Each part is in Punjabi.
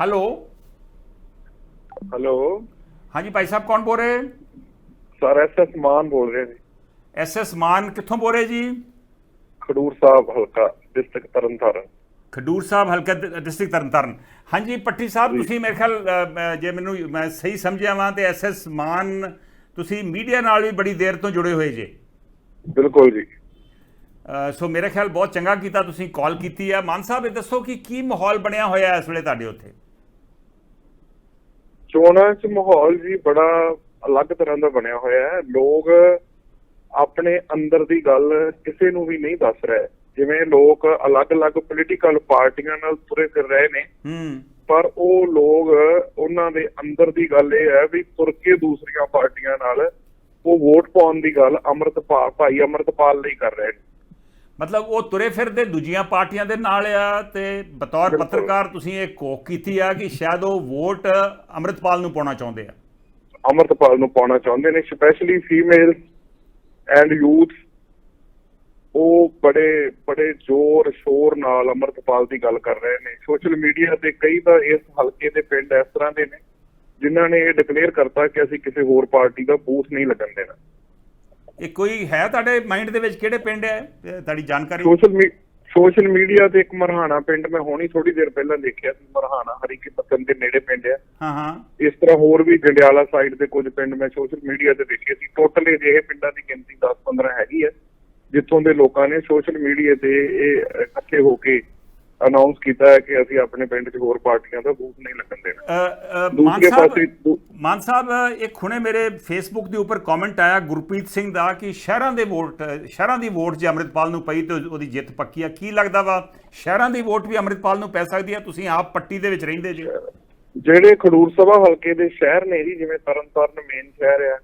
ਹੈਲੋ ਹੈਲੋ ਹਾਂਜੀ ਭਾਈ ਸਾਹਿਬ ਕੌਣ ਬੋਲ ਰਹੇ? ਸਰ ਐਸਐਸ ਮਾਨ ਬੋਲ ਰਹੇ ਜੀ ਐਸ ਐਸ ਮਾਨ ਕਿੱਥੋਂ ਬੋਲ ਰਹੇ ਜੀ? ਖਡੂਰ ਸਾਹਿਬ ਹਲਕਾ ਡਿਸਟ੍ਰਿਕਟ ਤਰਨਤਾਰਨ। ਖਡੂਰ ਸਾਹਿਬ ਹਲਕਾ ਡਿਸਟ੍ਰਿਕਟ ਤਰਨਤਾਰਨ। ਹਾਂਜੀ ਪੱਟੀ ਸਾਹਿਬ ਤੁਸੀਂ ਮੇਰੇ ਖਿਆਲ ਅ, ਅ, ਜੇ ਮੈਨੂੰ ਮੈਂ ਸਹੀ ਸਮਝਿਆ ਵਾਂ ਤੇ ਐਸ ਐਸ ਮਾਨ ਤੁਸੀਂ ਮੀਡੀਆ ਨਾਲ ਵੀ ਬੜੀ ਦੇਰ ਤੋਂ ਜੁੜੇ ਹੋਏ ਜੇ। ਬਿਲਕੁਲ ਜੀ। ਅ, ਸੋ ਮੇਰੇ ਖਿਆਲ ਬਹੁਤ ਚੰਗਾ ਕੀਤਾ ਤੁਸੀਂ ਕਾਲ ਕੀਤੀ ਹੈ ਮਾਨ ਸਾਹਿਬ ਇਹ ਦੱਸੋ ਕਿ ਕੀ ਮਾਹੌਲ ਬਣਿਆ ਹੋਇਆ ਹੈ ਇਸ ਵੇਲੇ ਤੁਹਾਡੇ ਉੱਥੇ? ਚੋਣਾਂ 'ਚ ਮਾਹੌਲ ਜੀ ਬੜਾ ਅਲੱਗ ਤਰ੍ਹਾਂ ਦਾ ਬਣਿਆ ਹੋਇਆ ਹੈ। ਲੋਕ ਆਪਣੇ ਅੰਦਰ ਦੀ ਗੱਲ ਕਿਸੇ ਨੂੰ ਵੀ ਨਹੀਂ ਦੱਸ ਰਹੇ। ਜਿਵੇਂ ਲੋਕ ਅਲੱਗ-ਅਲੱਗ ਪੋਲੀਟੀਕਲ ਪਾਰਟੀਆਂ ਨਾਲ ਤੁਰੇ ਫਿਰ ਰਹੇ ਨੇ। ਹੂੰ। ਪਰ ਉਹ ਲੋਕ ਉਹਨਾਂ ਦੇ ਅੰਦਰ ਦੀ ਗੱਲ ਇਹ ਹੈ ਵੀ ਤੁਰ ਕੇ ਦੂਸਰੀਆਂ ਪਾਰਟੀਆਂ ਨਾਲ ਉਹ ਵੋਟ ਪਾਉਣ ਦੀ ਗੱਲ ਅੰਮ੍ਰਿਤਪਾਲ ਭਾਈ ਅੰਮ੍ਰਿਤਪਾਲ ਲਈ ਕਰ ਰਹੇ ਨੇ। ਮਤਲਬ ਉਹ ਤੁਰੇ ਫਿਰਦੇ ਦੂਜੀਆਂ ਪਾਰਟੀਆਂ ਦੇ ਨਾਲ ਆ ਤੇ ਬਤੌਰ। ਪੱਤਰਕਾਰ ਤੁਸੀਂ ਇਹ ਕੋਕ ਕੀਤੀ ਆ ਕਿ ਸ਼ਾਇਦ ਉਹ ਵੋਟ ਅੰਮ੍ਰਿਤਪਾਲ ਨੂੰ ਪਾਉਣਾ ਚਾਹੁੰਦੇ ਆ। ਅਮਰਤਪਾਲ ਨੂੰ ਪਾਉਣਾ ਚਾਹੁੰਦੇ ਨੇ ਸਪੈਸ਼ਲੀ ਫੀਮੇਲ ਐਂਡ ਯੂਥ ਉਹ ਬੜੇ ਬੜੇ ਜ਼ੋਰ ਸ਼ੋਰ ਨਾਲ ਅਮਰਤਪਾਲ ਦੀ ਗੱਲ ਕਰ ਰਹੇ ਨੇ। ਸੋਸ਼ਲ ਮੀਡੀਆ ਤੇ ਕਈ ਤਾਂ ਇਸ ਹਲਕੇ ਦੇ ਪਿੰਡ ਇਸ ਤਰ੍ਹਾਂ ਦੇ ਨੇ ਜਿਨ੍ਹਾਂ ਨੇ ਇਹ ਡਿਕਲੇਅਰ ਕਰਤਾ ਕਿ ਅਸੀਂ ਕਿਸੇ ਹੋਰ ਪਾਰਟੀ ਦਾ ਬੂਥ ਨਹੀਂ ਲੱਗਣ ਦੇਣਾ। ਇਹ ਕੋਈ ਹੈ ਤੁਹਾਡੇ ਮਾਈਂਡ ਦੇ ਵਿੱਚ ਕਿਹੜੇ ਪਿੰਡ ਹੈ? ਤੁਹਾਡੀ ਜਾਣਕਾਰੀ? ਸੋਸ਼ਲ ਸੋਸ਼ਲ ਮੀਡੀਆ ਤੇ ਇੱਕ ਮਰਹਾਣਾ ਪਿੰਡ ਮੈਂ ਹੁਣੀ ਥੋੜੀ ਦੇਰ ਪਹਿਲਾਂ ਦੇਖਿਆ ਸੀ ਮਰਹਾਣਾ ਹਰੀਕੇ ਪੱਤਨ ਦੇ ਨੇੜੇ ਪਿੰਡ ਹੈ। ਹਾਂ ਹਾਂ। ਇਸ ਤਰ੍ਹਾਂ ਹੋਰ ਵੀ ਜੰਡਿਆਲਾ ਸਾਈਡ ਦੇ ਕੁਝ ਪਿੰਡ ਮੈਂ ਸੋਸ਼ਲ ਮੀਡੀਆ ਤੇ ਦੇਖੇ ਸੀ। ਟੋਟਲ ਅਜਿਹੇ ਪਿੰਡਾਂ ਦੀ ਗਿਣਤੀ 10-15 ਹੈਗੀ ਹੈ ਜਿੱਥੋਂ ਦੇ ਲੋਕਾਂ ਨੇ ਸੋਸ਼ਲ ਮੀਡੀਆ ਤੇ ਇਹ ਇਕੱਠੇ ਹੋ ਕੇ ਅਨਾਉਂਸ ਕੀਤਾ ਹੈ ਕਿ ਅਸੀਂ ਆਪਣੇ ਪਿੰਡ 'ਚ ਹੋਰ ਪਾਰਟੀਆਂ ਦਾ ਬੂਥ ਨਹੀਂ ਲੱਗਣ ਦੇਣਾ। ਮਾਨ ਸਾਹਿਬ ਮਾਨ ਸਾਹਿਬ ਇੱਕ ਹੁਣੇ ਮੇਰੇ ਫੇਸਬੁੱਕ ਦੇ ਉੱਪਰ ਕਮੈਂਟ ਆਇਆ ਗੁਰਪ੍ਰੀਤ ਸਿੰਘ ਦਾ ਕਿ ਸ਼ਹਿਰਾਂ ਦੇ ਵੋਟ ਸ਼ਹਿਰਾਂ ਦੀ ਵੋਟ ਜੇ ਅੰਮ੍ਰਿਤਪਾਲ ਨੂੰ ਪਈ ਤੇ ਉਹਦੀ ਜਿੱਤ ਪੱਕੀ ਆ। ਕੀ ਲੱਗਦਾ ਵਾ? ਸ਼ਹਿਰਾਂ ਦੀ ਵੋਟ ਵੀ ਅੰਮ੍ਰਿਤਪਾਲ ਨੂੰ ਪੈ ਸਕਦੀ ਆ? ਤੁਸੀਂ ਆਪ ਪੱਟੀ ਦੇ ਵਿੱਚ ਰਹਿੰਦੇ ਜੀ। ਜਿਹੜੇ ਖਡੂਰ ਸਭਾ ਹਲਕੇ ਦੇ ਸ਼ਹਿਰ ਨੇ ਜੀ ਜਿਵੇਂ ਤਰਨਤਾਰਨ ਮੇਨ ਸ਼ਹਿਰ ਆ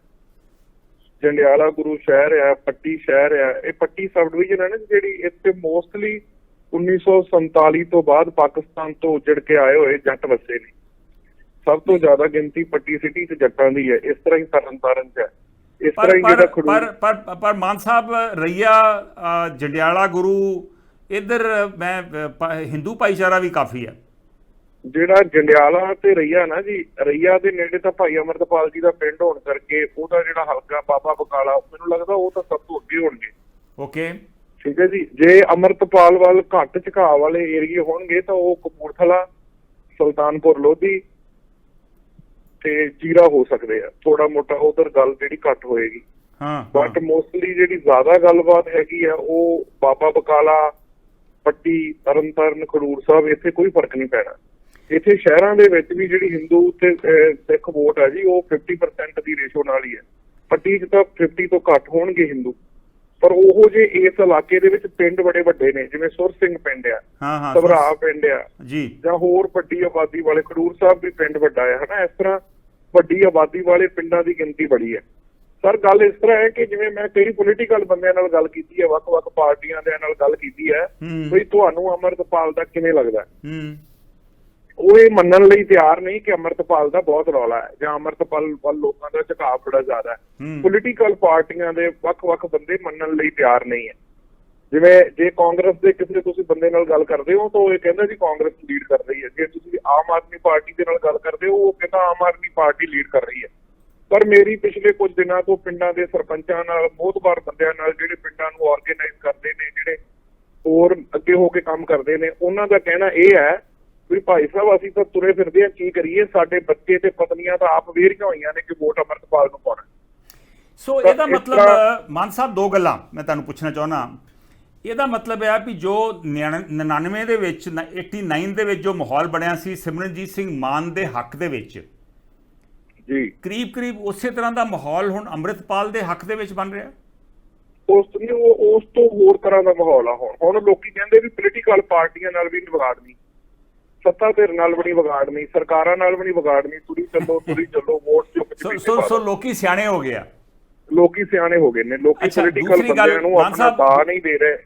ਜੰਡਿਆਲਾ ਗੁਰੂ ਸ਼ਹਿਰ ਆ ਪੱਟੀ ਸ਼ਹਿਰ ਆ ਇਹ ਪੱਟੀ ਸਬ ਡਿਵੀਜ਼ਨ ਹੈ ਨਾ ਜਿਹੜੀ ਇੱਥੇ ਮੋਸਟਲੀ 1947 ਤੋਂ ਬਾਅਦ ਪਾਕਿਸਤਾਨ ਤੋਂ ਉੱਜੜ ਕੇ ਆਏ ਹੋਏ ਜੱਟ ਵਸੇ ਨੇ। ਸਭ ਤੋਂ ਜ਼ਿਆਦਾ ਗਿਣਤੀ ਪੱਟੀ ਸਿਟੀ 'ਚ ਜੱਟਾਂ ਦੀ ਹੈ। ਇਸ ਤਰ੍ਹਾਂ ਹੀ ਤਰਨਤਾਰਨ 'ਚ ਹੈ। ਇਸ ਤਰ੍ਹਾਂ ਹੀ ਜਿਹੜਾ ਪਰ ਪਰ ਪਰ ਮਾਨ ਸਾਹਿਬ ਰਈਆ ਜੰਡਿਆਲਾ ਗੁਰੂ ਇਧਰ ਮੈਂ ਹਿੰਦੂ ਭਾਈਚਾਰਾ ਵੀ ਕਾਫੀ ਹੈ। ਜਿਹੜਾ ਜੰਡਿਆਲਾ ਤੇ ਰਈਆ ਨਾ ਜੀ ਰਈਆ ਦੇ ਨੇੜੇ ਤਾਂ ਭਾਈ ਅਮਰਤਪਾਲ ਜੀ ਦਾ ਪਿੰਡ ਹੋਣ ਕਰਕੇ ਉਹਦਾ ਜਿਹੜਾ ਹਲਕਾ ਬਾਬਾ ਬਕਾਲਾ ਮੈਨੂੰ ਲੱਗਦਾ ਉਹ ਤਾਂ ਸਭ ਤੋਂ ਅੱਗੇ ਹੋਣਗੇ। ਓਕੇ ਠੀਕ ਹੈ ਜੀ। ਜੇ ਅਮਰਤਪਾਲ ਵੱਲ ਘੱਟ ਝੁਕਾਅ ਵਾਲੇ ਏਰੀਏ ਹੋਣਗੇ ਤਾਂ ਉਹ ਕਪੂਰਥਲਾ ਸੁਲਤਾਨਪੁਰ ਲੋਧੀ ਤੇ ਜੀਰਾ ਹੋ ਸਕਦੇ ਆ। ਥੋੜਾ ਮੋਟਾ ਉਧਰ ਗੱਲ ਜਿਹੜੀ ਘੱਟ ਹੋਏਗੀ। ਹਾਂ ਬਟ ਮੋਸਟਲੀ ਜਿਹੜੀ ਜ਼ਿਆਦਾ ਗੱਲਬਾਤ ਹੈਗੀ ਆ ਉਹ ਬਾਬਾ ਬਕਾਲਾ ਪੱਟੀ ਤਰਨਤਾਰਨ ਖਡੂਰ ਸਾਹਿਬ ਇੱਥੇ ਕੋਈ ਫ਼ਰਕ ਨਹੀਂ ਪੈਣਾ। ਇੱਥੇ ਸ਼ਹਿਰਾਂ ਦੇ ਵਿੱਚ ਵੀ ਜਿਹੜੀ ਹਿੰਦੂ ਤੇ ਸਿੱਖ ਵੋਟ ਹੈ ਜੀ ਉਹ 50% ਦੀ ਰੇਸ਼ੋ ਨਾਲ ਹੀ ਹੈ ਪੱਟੀ 'ਚ ਤਾਂ 50 ਤੋਂ ਘੱਟ ਹੋਣਗੇ ਹਿੰਦੂ ਪਰ ਉਹ ਜੇ ਇਸ ਇਲਾਕੇ ਦੇ ਵਿੱਚ ਪਿੰਡ ਬੜੇ ਵੱਡੇ ਨੇ ਜਿਵੇਂ ਸੁਰ ਸਿੰਘ ਪਿੰਡ ਆ ਹਾਂ ਹਾਂ ਸਭਰਾ ਪਿੰਡ ਆ ਜੀ। ਜਾਂ ਹੋਰ ਵੱਡੀ ਆਬਾਦੀ ਵਾਲੇ ਖਡੂਰ ਸਾਹਿਬ ਵੀ ਪਿੰਡ ਵੱਡਾ ਹੈ ਹਨਾ ਇਸ ਤਰ੍ਹਾਂ ਵੱਡੀ ਆਬਾਦੀ ਵਾਲੇ ਪਿੰਡਾਂ ਦੀ ਗਿਣਤੀ ਬੜੀ ਹੈ ਸਰ ਗੱਲ ਇਸ ਤਰ੍ਹਾਂ ਹੈ ਕਿ ਜਿਵੇਂ ਮੈਂ ਕਈ ਪੋਲੀਟੀਕਲ ਬੰਦਿਆਂ ਨਾਲ ਗੱਲ ਕੀਤੀ ਹੈ ਵੱਖ-ਵੱਖ ਪਾਰਟੀਆਂ ਦੇ ਨਾਲ ਗੱਲ ਕੀਤੀ ਹੈ ਹੂੰ। ਵੀ ਤੁਹਾਨੂੰ ਅਮਰਤਪਾਲ ਦਾ ਕਿਵੇਂ ਲੱਗਦਾ? ਹੈ? ਉਹ ਇਹ ਮੰਨਣ ਲਈ ਤਿਆਰ ਨਹੀਂ ਕਿ ਅਮਰਤਪਾਲ ਦਾ ਬਹੁਤ ਰੌਲਾ ਹੈ ਜਾਂ ਅਮਰਤਪਾਲ ਵੱਲ ਲੋਕਾਂ ਦਾ ਝੁਕਾਅ ਬੜਾ ਜ਼ਿਆਦਾ ਹੈ। ਪੋਲੀਟੀਕਲ ਪਾਰਟੀਆਂ ਦੇ ਵੱਖ-ਵੱਖ ਬੰਦੇ ਮੰਨਣ ਲਈ ਤਿਆਰ ਨਹੀਂ ਹੈ। ਜਿਵੇਂ ਜੇ ਕਾਂਗਰਸ ਦੇ ਕਿਸੇ ਤੁਸੀਂ ਬੰਦੇ ਨਾਲ ਗੱਲ ਕਰਦੇ ਹੋ ਤਾਂ ਉਹ ਇਹ ਕਹਿੰਦਾ ਜੀ ਕਾਂਗਰਸ ਲੀਡ ਕਰ ਰਹੀ ਹੈ। ਜੇ ਤੁਸੀਂ ਆਮ ਆਦਮੀ ਪਾਰਟੀ ਦੇ ਨਾਲ ਗੱਲ ਕਰਦੇ ਹੋ ਉਹ ਕਹਿੰਦਾ ਆਮ ਆਦਮੀ ਪਾਰਟੀ ਲੀਡ ਕਰ ਰਹੀ ਹੈ। ਪਰ ਮੇਰੀ ਪਿਛਲੇ ਕੁਝ ਦਿਨਾਂ ਤੋਂ ਪਿੰਡਾਂ ਦੇ ਸਰਪੰਚਾਂ ਨਾਲ ਮੋਹਤਬਾਰ ਬੰਦਿਆਂ ਨਾਲ ਜਿਹੜੇ ਪਿੰਡਾਂ ਨੂੰ ਆਰਗੇਨਾਈਜ਼ ਕਰਦੇ ਨੇ ਜਿਹੜੇ ਹੋਰ ਅੱਗੇ ਹੋ ਕੇ ਕੰਮ ਕਰਦੇ ਨੇ ਉਹਨਾਂ ਦਾ ਕਹਿਣਾ ਇਹ ਹੈ ਵੀ ਭਾਈ ਸਾਹਿਬ ਅਸੀਂ ਤਾਂ ਤੁਰੇ ਫਿਰਦੇ ਆ ਕੀ ਕਰੀਏ? ਸਾਡੇ ਬੱਚੇ ਤੇ ਪਤਨੀਆਂ ਤਾਂ ਆਪ ਵੇਰੀਆਂ ਹੋਈਆਂ ਨੇ ਕਿ ਵੋਟ ਅਮਰਤਪਾਲ ਨੂੰ ਪਾਉਣਾ। ਸੋ ਤਾਂ ਇਹਦਾ ਮਤਲਬ ਮਾਨ ਸਾਹਿਬ ਦੋ ਗੱਲਾਂ ਮੈਂ ਤੁਹਾਨੂੰ ਪੁੱਛਣਾ ਚਾਹੁੰਦਾ। ਇਹਦਾ ਮਤਲਬ ਹੈ ਵੀ ਜੋ 99 ਦੇ ਵਿੱਚ ਨ- 89 ਦੇ ਵਿੱਚ ਜੋ ਮਾਹੌਲ ਬਣਿਆ ਸੀ ਸਿਮਰਨਜੀਤ ਸਿੰਘ ਮਾਨ ਦੇ ਹੱਕ ਦੇ ਵਿੱਚ ਜੀ। ਕਰੀਬ ਕਰੀਬ ਉਸੇ ਤਰ੍ਹਾਂ ਦਾ ਮਾਹੌਲ ਹੁਣ ਅੰਮ੍ਰਿਤਪਾਲ ਦੇ ਹੱਕ ਦੇ ਵਿੱਚ ਬਣ ਰਿਹਾ? ਉਸ ਉਹ ਉਸ ਤੋਂ ਹੋਰ ਤਰ੍ਹਾਂ ਦਾ ਮਾਹੌਲ ਆ ਹੁਣ। ਹੁਣ ਲੋਕੀ ਕਹਿੰਦੇ ਵੀ ਪੋਲੀਟੀਕਲ ਪਾਰਟੀਆਂ ਨਾਲ ਵੀ ਨਹੀਂ ਵਿਗਾੜਨੀ ਸੱਤਾ ਧਿਰ ਨਾਲ ਵੀ ਨਹੀਂ ਵਿਗਾੜਨੀ ਸਰਕਾਰਾਂ ਨਾਲ ਵੀ ਨਹੀਂ ਵਿਗਾੜਨੀ ਤੁਰੀ ਚੱਲੋ ਤੁਰੀ ਚੱਲੋ ਵੋਟ ਚੁੱਕ ਸੋ ਸੋ ਸੋ ਲੋਕੀ ਸਿਆਣੇ ਹੋ ਗਏ ਆ। ਲੋਕੀ ਸਿਆਣੇ ਹੋ ਗਏ ਨੇ ਲੋਕੀ ਪੋਲੀਟੀਕਲ ਬੰਦਿਆਂ ਨੂੰ ਆਪਣਾ ਦਾ ਨਹੀਂ ਦੇ ਰਹੇ।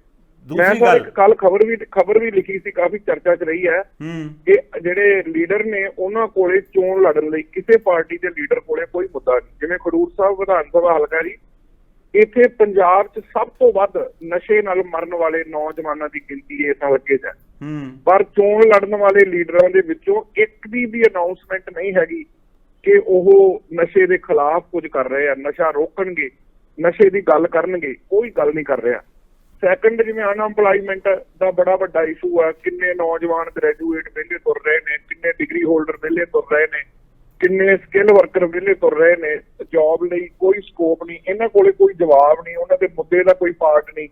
ਮੈਂ ਤਾਂ ਇੱਕ ਕੱਲ ਖਬਰ ਵੀ ਖਬਰ ਵੀ ਲਿਖੀ ਸੀ ਕਾਫੀ ਚਰਚਾ 'ਚ ਰਹੀ ਹੈ ਹੂੰ। ਕਿ ਜਿਹੜੇ ਲੀਡਰ ਨੇ ਉਹਨਾਂ ਕੋਲੇ ਚੋਣ ਲੜਨ ਲਈ ਕਿਸੇ ਪਾਰਟੀ ਦੇ ਲੀਡਰ ਕੋਲੇ ਕੋਈ ਮੁੱਦਾ ਨਹੀਂ। ਜਿਵੇਂ ਖਡੂਰ ਸਾਹਿਬ ਵਿਧਾਨ ਸਭਾ ਹਲਕਾ ਜੀ ਇੱਥੇ ਪੰਜਾਬ 'ਚ ਸਭ ਤੋਂ ਵੱਧ ਨਸ਼ੇ ਨਾਲ ਮਰਨ ਵਾਲੇ ਨੌਜਵਾਨਾਂ ਦੀ ਗਿਣਤੀ ਇਸ ਹਲਕੇ 'ਚ ਹੈ। ਪਰ ਚੋਣ ਲੜਨ ਵਾਲੇ ਲੀਡਰਾਂ ਦੇ ਵਿੱਚੋਂ ਇੱਕ ਦੀ ਵੀ ਅਨਾਉਂਸਮੈਂਟ ਨਹੀਂ ਹੈਗੀ ਕਿ ਉਹ ਨਸ਼ੇ ਦੇ ਖਿਲਾਫ ਕੁਝ ਕਰ ਰਹੇ ਆ ਨਸ਼ਾ ਰੋਕਣਗੇ ਨਸ਼ੇ ਦੀ ਗੱਲ ਕਰਨਗੇ ਕੋਈ ਗੱਲ ਨਹੀਂ ਕਰ ਰਿਹਾ। ਸੈਕੰਡ ਜਿਵੇਂ ਅਨਐਮਪਲੋਇਮੈਂਟ ਦਾ ਬੜਾ ਵੱਡਾ ਇਸ਼ੂ ਆ ਕਿੰਨੇ ਨੌਜਵਾਨ ਗ੍ਰੈਜੂਏਟ ਵਿਹਲੇ ਤੁਰ ਰਹੇ ਨੇ ਕਿੰਨੇ ਡਿਗਰੀ ਹੋਲਡਰ ਵਿਹਲੇ ਤੁਰ ਰਹੇ ਨੇ। ਕਿੰਨੇ ਸਕਿੱਲ ਵਰਕਰ ਵਿਹਲੇ ਤੁਰ ਰਹੇ ਨੇ ਜੌਬ ਲਈ ਕੋਈ ਸਕੋਪ ਨਹੀਂ ਇਹਨਾਂ ਕੋਲੇ ਕੋਈ ਜਵਾਬ ਨਹੀਂ ਉਹਨਾਂ ਦੇ ਮੁੱਦੇ ਦਾ ਕੋਈ ਪਾਰਟ ਨਹੀਂ।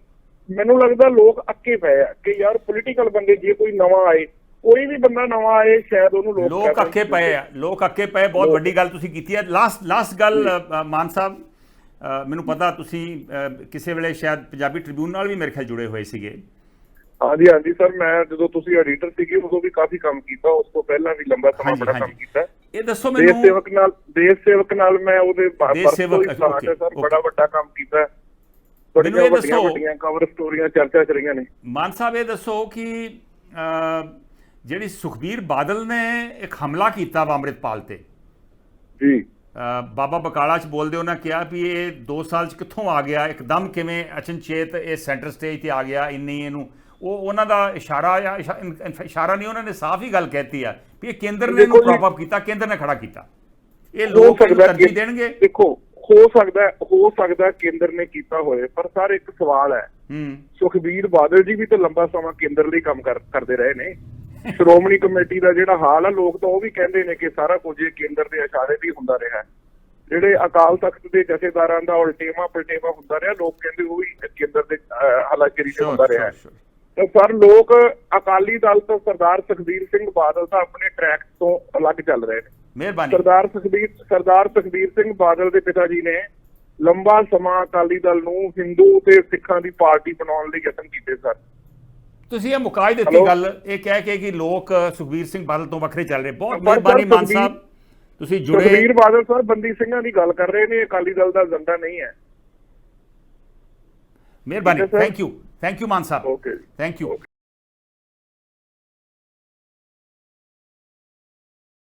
ਮੈਨੂੰ ਲੱਗਦਾ ਲੋਕ ਅੱਕੇ ਪਏ ਆ ਕਿ ਯਾਰ ਪੋਲੀਟੀਕਲ ਬੰਦੇ ਜੇ ਕੋਈ ਨਵਾਂ ਆਏ ਕੋਈ ਵੀ ਬੰਦਾ ਨਵਾਂ ਆਏ ਸ਼ਾਇਦ ਉਹਨੂੰ ਲੋਕ ਅੱਕੇ ਪਏ ਆ ਲੋਕ ਅੱਕੇ ਪਏ ਬਹੁਤ ਵੱਡੀ ਗੱਲ ਤੁਸੀਂ ਕੀਤੀ ਹੈ ਲਾਸਟ ਲਾਸਟ ਗੱਲ ਮਾਨ ਸਾਹਿਬ ਮੈਨੂੰ ਪਤਾ ਤੁਸੀਂ ਕਿਸੇ ਵੇਲੇ ਸ਼ਾਇਦ ਪੰਜਾਬੀ ਟ੍ਰਿਬਿਊਨ ਨਾਲ ਵੀ ਮੇਰੇ ਖਿਆਲ ਜੁੜੇ ਹੋਏ ਸੀਗੇ। ਹਾਂਜੀ ਹਾਂਜੀ ਸਰ ਮੈਂ ਜਦੋਂ ਤੁਸੀਂ ਐਡੀਟਰ ਸੀਗੇ ਉਦੋਂ ਵੀ ਕਾਫੀ ਕੰਮ ਕੀਤਾ ਉਸ ਤੋਂ ਪਹਿਲਾਂ ਵੀ ਲੰਬਾ ਸਮਾਂ ਬੜਾ। ਕੰਮ ਕੀਤਾ। ਇਹ ਦੱਸੋ ਦੇਸ਼ ਮੈਨੂੰ ਸੇਵਕ ਨਾਲ ਦੇਸ਼ ਸੇਵਕ ਨਾਲ ਮੈਂ ਉਹਦੇ ਦੇਸ਼ ਸੇਵਕ, ਸਰ. ਬੜਾ ਵੱਡਾ ਕੰਮ ਕੀਤਾ। ਮੈਨੂੰ ਇਹ ਦੱਸੋ- ਵੱਡੀਆਂ ਕਵਰ ਸਟੋਰੀਆਂ ਚਰਚਾ ਚ ਰਹੀਆਂ ਨੇ ਮਾਨ ਸਾਹਿਬ ਇਹ ਦੱਸੋ ਕਿ ਜਿਹੜੀ ਸੁਖਬੀਰ ਬਾਦਲ ਨੇ ਇੱਕ ਹਮਲਾ ਕੀਤਾ ਵਾ ਅੰਮ੍ਰਿਤਪਾਲ ਤੇ ਜੀ ਬਾਬਾ ਬਕਾਲਾ ਚ ਬੋਲਦੇ ਉਹਨਾਂ ਕਿਹਾ ਵੀ ਇਹ 2 ਸਾਲ ਚ ਕਿੱਥੋਂ ਆ ਗਿਆ ਇੱਕਦਮ ਕਿਵੇਂ ਅਚਨਚੇਤ ਇਹ ਸੈਂਟਰ ਸਟੇਜ ਤੇ ਆ ਗਿਆ ਇੰਨੀ ਇਹਨੂੰ ਉਹ ਉਹਨਾਂ ਦਾ ਇਸ਼ਾਰਾ ਇਨ- ਇਸ਼ਾਰਾ ਨਹੀਂ ਉਹਨਾਂ ਨੇ ਸਾਫ਼ ਹੀ ਗੱਲ ਕਹਿਤੀ ਆ ਵੀ ਇਹ ਕੇਂਦਰ ਨੇ ਇਹਨੂੰ ਜੀ- ਪ੍ਰੌਪ ਅਪ ਕੀਤਾ ਕੇਂਦਰ ਨੇ ਖੜਾ ਕੀਤਾ। ਇਹ ਲੋਕ ਤਰਜੀਹ ਦੇਣਗੇ? ਦੇਖੋ ਹੋ ਸਕਦਾ ਹੈ- ਸਕਦਾ ਕੇਂਦਰ ਨੇ ਕੀਤਾ ਹੋਏ ਪਰ ਸਰ ਇੱਕ ਸਵਾਲ ਹੈ। ਹੂੰ। ਸੁਖਬੀਰ ਬਾਦਲ ਜੀ ਵੀ ਤਾਂ ਲੰਬਾ ਸਮਾਂ ਕੇਂਦਰ ਲਈ ਕੰਮ ਕਰ- ਕਰਦੇ ਰਹੇ ਨੇ। ਸ਼੍ਰੋਮਣੀ ਕਮੇਟੀ ਦਾ ਜਿਹੜਾ ਹਾਲ ਆ ਲੋਕ ਤਾਂ ਉਹ ਵੀ ਕਹਿੰਦੇ ਨੇ ਕਿ ਸਾਰਾ ਕੁਝ ਇਹ ਕੇਂਦਰ ਦੇ ਇਸ਼ਾਰੇ ਹੀ ਹੁੰਦਾ ਰਿਹਾ। ਜਿਹੜੇ ਅਕਾਲ ਤਖਤ ਦੇ ਜਥੇਦਾਰਾਂ ਦਾ ਉਲਟੇਵਾ ਪਲਟੇਵਾ ਹੁੰਦਾ ਰਿਹਾ ਲੋਕ ਕਹਿੰਦੇ ਉਹ ਵੀ ਕੇਂਦਰ ਦੇ ਤੇ Sure, ਹੁੰਦਾ ਰਿਹਾ। ਸਰ ਲੋਕ ਅਕਾਲੀ ਦਲ ਤੋਂ ਸਰਦਾਰ ਸੁਖਬੀਰ ਸਿੰਘ ਬਾਦਲ ਤਾਂ ਆਪਣੇ ਟਰੈਕ ਤੋਂ ਅਲੱਗ ਚੱਲ ਰਹੇ ਨੇ। ਮਿਹਰਬਾਨੀ। ਸਰਦਾਰ ਸੁਖਬੀਰ ਸਰਦਾਰ ਸੁਖਬੀਰ ਸਿੰਘ ਬਾਦਲ ਦੇ ਪਿਤਾ ਜੀ ਨੇ ਲੰਬਾ ਸਮਾਂ ਅਕਾਲੀ ਦਲ ਨੂੰ ਹਿੰਦੂ ਤੇ ਸਿੱਖਾਂ ਦੀ ਪਾਰਟੀ ਬਣਾਉਣ ਲਈ ਯਤਨ ਕੀਤੇ ਸਨ ਤੁਸੀਂ ਇਹ ਮੁਕਾਈ ਦਿੱਤੀ? ਗੱਲ। ਇਹ ਕਹਿ ਕੇ ਕਿ ਲੋਕ ਸੁਖਬੀਰ ਸਿੰਘ ਬਾਦਲ ਤੋਂ ਵੱਖਰੇ ਚੱਲ ਰਹੇ। ਬਹੁਤ ਮਿਹਰਬਾਨੀ ਮਾਨ ਸਾਹਿਬ। ਤੁਸੀਂ ਜੁੜੇ ਸੁਖਬੀਰ ਬਾਦਲ ਸਰ ਬੰਦੀ ਸਿੰਘਾਂ ਦੀ ਗੱਲ ਕਰ ਰਹੇ ਨੇ। ਅਕਾਲੀ ਦਲ ਦਾ ਏਜੰਡਾ ਨਹੀਂ ਹੈ। ਮਿਹਰਬਾਨੀ. Thank you thank you Mann Sahib Okay. ਜੀ। Thank you